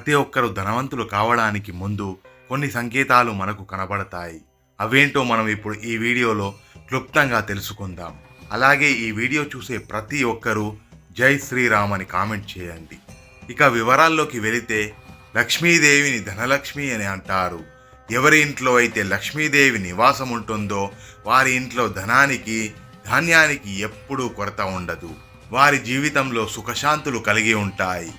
ప్రతి ఒక్కరూ ధనవంతులు కావడానికి ముందు కొన్ని సంకేతాలు మనకు కనబడతాయి. అవేంటో మనం ఇప్పుడు ఈ వీడియోలో క్లుప్తంగా తెలుసుకుందాం. అలాగే ఈ వీడియో చూసే ప్రతి ఒక్కరూ జై శ్రీరామ్ అని కామెంట్ చేయండి. ఇక వివరాల్లోకి వెళితే లక్ష్మీదేవిని ధనలక్ష్మి అని అంటారు. ఎవరి ఇంట్లో అయితే లక్ష్మీదేవి నివాసం ఉంటుందో వారి ఇంట్లో ధనానికి ధాన్యానికి ఎప్పుడూ కొరత ఉండదు. వారి జీవితంలో సుఖశాంతులు కలిగి ఉంటాయి.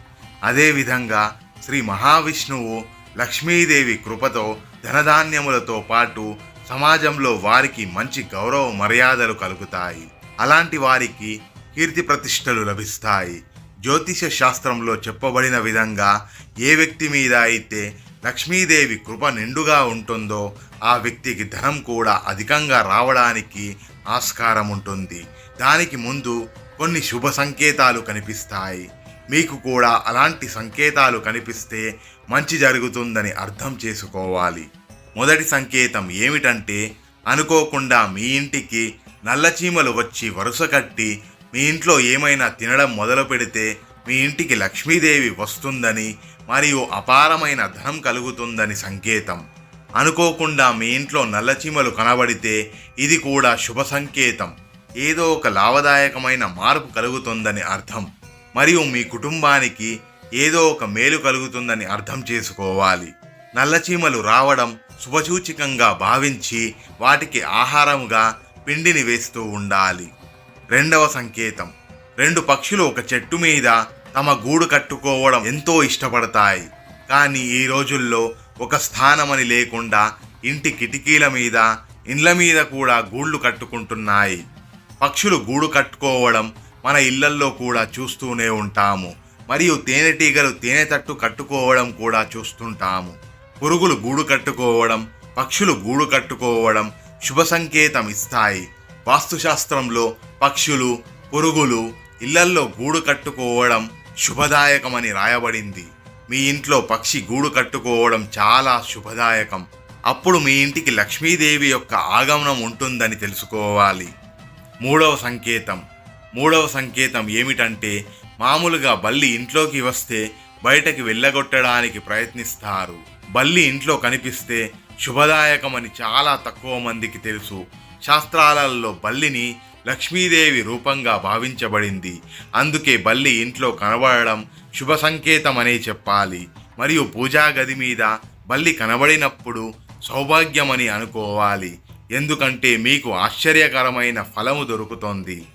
అదేవిధంగా శ్రీ మహావిష్ణువు లక్ష్మీదేవి కృపతో ధనధాన్యములతో పాటు సమాజంలో వారికి మంచి గౌరవ మర్యాదలు కలుగుతాయి. అలాంటి వారికి కీర్తి ప్రతిష్టలు లభిస్తాయి. జ్యోతిష శాస్త్రంలో చెప్పబడిన విధంగా ఏ వ్యక్తి మీద అయితే లక్ష్మీదేవి కృప నిండుగా ఉంటుందో ఆ వ్యక్తికి ధనం కూడా అధికంగా రావడానికి ఆస్కారం ఉంటుంది దానికి ముందు కొన్ని శుభ సంకేతాలు కనిపిస్తాయి. మీకు కూడా అలాంటి సంకేతాలు కనిపిస్తే మంచి జరుగుతుందని అర్థం చేసుకోవాలి. మొదటి సంకేతం ఏమిటంటే అనుకోకుండా మీ ఇంటికి నల్లచీమలు వచ్చి వరుస కట్టి మీ ఇంట్లో ఏమైనా తినడం మొదలు పెడితే మీ ఇంటికి లక్ష్మీదేవి వస్తుందని మరియు అపారమైన ధనం కలుగుతుందని సంకేతం. అనుకోకుండా మీ ఇంట్లో నల్లచీమలు కనబడితే ఇది కూడా శుభ సంకేతం. ఏదో ఒక లాభదాయకమైన మార్పు కలుగుతుందని అర్థం. మరియు మీ కుటుంబానికి ఏదో ఒక మేలు కలుగుతుందని అర్థం చేసుకోవాలి. నల్లచీమలు రావడం శుభసూచికంగా భావించి వాటికి ఆహారముగా పిండిని వేస్తూ ఉండాలి. రెండవ సంకేతం. రెండు పక్షులు ఒక చెట్టు మీద తమ గూడు కట్టుకోవడం ఎంతో ఇష్టపడతాయి. కానీ ఈ రోజుల్లో ఒక స్థానమని లేకుండా ఇంటి కిటికీల మీద ఇండ్ల మీద కూడా గూళ్ళు కట్టుకుంటున్నాయి. పక్షులు గూడు కట్టుకోవడం మన ఇళ్ళల్లో కూడా చూస్తూనే ఉంటాము. మరియు తేనెటీగలు తేనె తట్టు కట్టుకోవడం కూడా చూస్తుంటాము. పురుగులు గూడు కట్టుకోవడం పక్షులు గూడు కట్టుకోవడం శుభ సంకేతం ఇస్తాయి. వాస్తుశాస్త్రంలో పక్షులు పురుగులు ఇళ్ళల్లో గూడు కట్టుకోవడం శుభదాయకమని రాయబడింది. మీ ఇంట్లో పక్షి గూడు కట్టుకోవడం చాలా శుభదాయకం. అప్పుడు మీ ఇంటికి లక్ష్మీదేవి యొక్క ఆగమనం ఉంటుందని తెలుసుకోవాలి. మూడవ సంకేతం. మూడవ సంకేతం ఏమిటంటే మామూలుగా బల్లి ఇంట్లోకి వస్తే బయటకి వెళ్ళగొట్టడానికి ప్రయత్నిస్తారు. బల్లి ఇంట్లో కనిపిస్తే శుభదాయకమని చాలా తక్కువ మందికి తెలుసు. శాస్త్రాలలో బల్లిని లక్ష్మీదేవి రూపంగా భావించబడింది. అందుకే బల్లి ఇంట్లో కనబడడం శుభ సంకేతం అనే చెప్పాలి. మరియు పూజా గది మీద బల్లి కనబడినప్పుడు సౌభాగ్యమని అనుకోవాలి. ఎందుకంటే మీకు ఆశ్చర్యకరమైన ఫలము దొరుకుతుంది.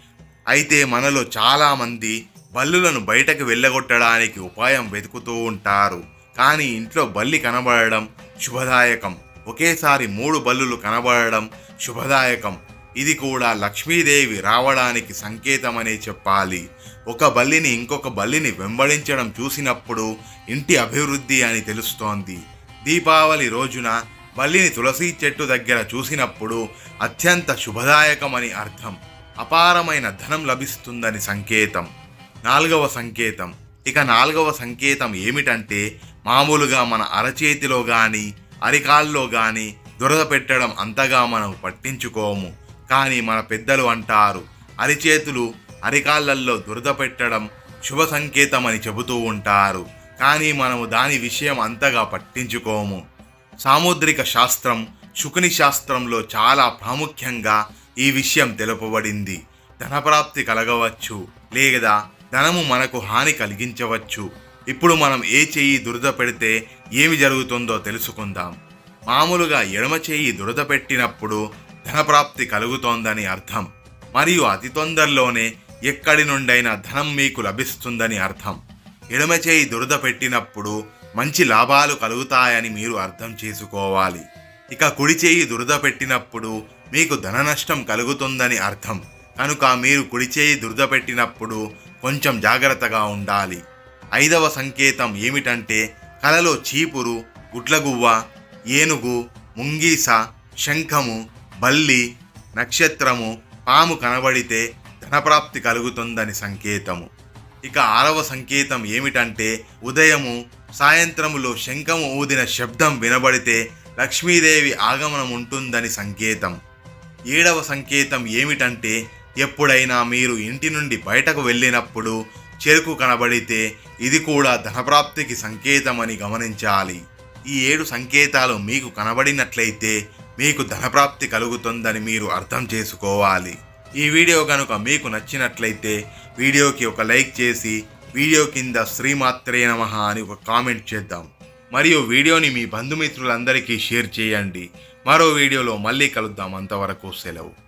అయితే మనలో చాలామంది బల్లులను బయటకు వెళ్ళగొట్టడానికి ఉపాయం వెతుకుతూ ఉంటారు. కానీ ఇంట్లో బల్లి కనబడడం శుభదాయకం. ఒకేసారి మూడు బల్లులు కనబడడం శుభదాయకం. ఇది కూడా లక్ష్మీదేవి రావడానికి సంకేతమనే చెప్పాలి. ఒక బల్లిని ఇంకొక బల్లిని వెంబడించడం చూసినప్పుడు ఇంటి అభివృద్ధి అని తెలుస్తోంది. దీపావళి రోజున బల్లిని తులసి చెట్టు దగ్గర చూసినప్పుడు అత్యంత శుభదాయకమని అర్థం. అపారమైన ధనం లభిస్తుందని సంకేతం. నాలుగవ సంకేతం. ఇక నాలుగవ సంకేతం ఏమిటంటే మామూలుగా మన అరచేతిలో కానీ అరికాల్లో కానీ దురద పెట్టడం అంతగా మనం పట్టించుకోము. కానీ మన పెద్దలు అంటారు అరిచేతులు అరికాళ్ళల్లో దురద పెట్టడం శుభ సంకేతమని చెబుతూ ఉంటారు. కానీ మనము దాని విషయం అంతగా పట్టించుకోము. సాముద్రిక శాస్త్రం శుకుని శాస్త్రంలో చాలా ప్రాముఖ్యంగా ఈ విషయం తెలుపబడింది. ధనప్రాప్తి కలగవచ్చు లేదా ధనము మనకు హాని కలిగించవచ్చు. ఇప్పుడు మనం ఏ చెయ్యి దురద పెడితే ఏమి జరుగుతుందో తెలుసుకుందాం. మామూలుగా ఎడమ చెయ్యి దురద పెట్టినప్పుడు ధనప్రాప్తి కలుగుతోందని అర్థం మరియు అతి తొందరలోనే ఎక్కడి నుండైనా ధనం మీకు లభిస్తుందని అర్థం. ఎడమ చేయి దురద పెట్టినప్పుడు మంచి లాభాలు కలుగుతాయని మీరు అర్థం చేసుకోవాలి. ఇక కుడి చేయి దురద పెట్టినప్పుడు మీకు ధన నష్టం కలుగుతుందని అర్థం. కనుక మీరు కుడి చేయి దురద పెట్టినప్పుడు కొంచెం జాగ్రత్తగా ఉండాలి. ఐదవ సంకేతం ఏమిటంటే కలలో చీపురు గుడ్లగువ్వ ఏనుగు ముంగీస శంఖము బల్లి నక్షత్రము పాము కనబడితే ధనప్రాప్తి కలుగుతుందని సంకేతము. ఇక ఆరవ సంకేతం ఏమిటంటే ఉదయము సాయంత్రములో శంఖము ఊదిన శబ్దం వినబడితే లక్ష్మీదేవి ఆగమనం ఉంటుందని సంకేతం. ఏడవ సంకేతం ఏమిటంటే ఎప్పుడైనా మీరు ఇంటి నుండి బయటకు వెళ్ళినప్పుడు చెరుకు కనబడితే ఇది కూడా ధనప్రాప్తికి సంకేతమని గమనించాలి. ఈ ఏడు సంకేతాలు మీకు కనబడినట్లయితే మీకు ధనప్రాప్తి కలుగుతుందని మీరు అర్థం చేసుకోవాలి. ఈ వీడియో కనుక మీకు నచ్చినట్లయితే వీడియోకి ఒక లైక్ చేసి వీడియో కింద శ్రీమాత్రే నమః అని ఒక కామెంట్ చేద్దాం. మరియు వీడియోని మీ బంధుమిత్రులందరికీ షేర్ చేయండి. మరో వీడియోలో మళ్ళీ కలుద్దాం. అంతవరకు సెలవు.